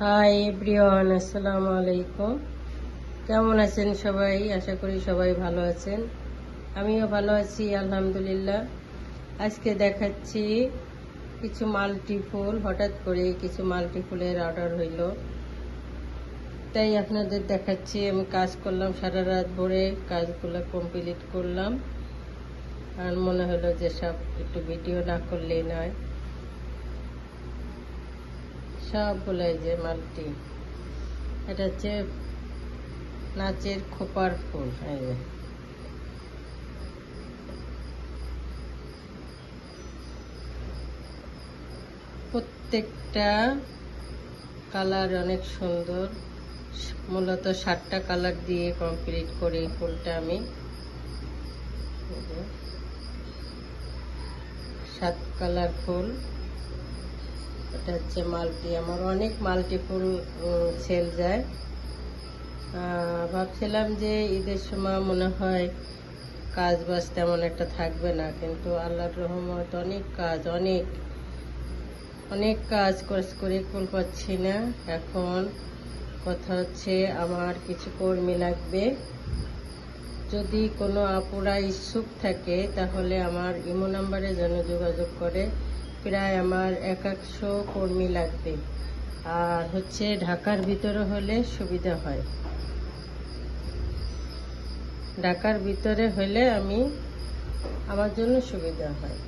Hi everyone আসসালামু আলাইকুম কেমন আছেন সবাই? আশা করি সবাই ভালো আছেন। আমিও ভালো আছি, আলহামদুলিল্লাহ। আজকে দেখাচ্ছি কিছু মাল্টি ফুল হঠাৎ করে কিছু মাল্টি ফুলের অর্ডার হইল। তাই আপনাদের দেখাচ্ছি, আমি কাজ করলাম সারা রাত ভরে, কাজগুলো কমপ্লিট করলাম। আর মনে হলো যে সব একটু ভিডিও না করলেই নয়। সবগুলো এই যে মালটি, এটা হচ্ছে নাচের খোপার ফুল, এই প্রত্যেকটা কালার অনেক সুন্দর। মূলত সাতটা কালার দিয়ে কমপ্লিট করি ফুলটা আমি। সাত কালার ফুল। এটা হচ্ছে মাল্টি। আমার অনেক মাল্টি ফুল সেল যায়। ভাবছিলাম যে ঈদের সময় মনে হয় কাজ বাজ তেমন একটা থাকবে না, কিন্তু আল্লাহর রহমত অনেক কাজ, অনেক অনেক কাজ কাজ করে কুল পাচ্ছি না। এখন কথা হচ্ছে আমার কিছু কর্মী লাগবে। যদি কোনো আপুরা ইচ্ছুক থাকে তাহলে আমার ইমো নাম্বারে যেন যোগাযোগ করে। প্রায় আমার এক একশো কর্মী লাগবে। আর হচ্ছে ঢাকার ভিতরে হলে সুবিধা হয়। ঢাকার ভিতরে হলে আমি, আমার জন্য সুবিধা হয়।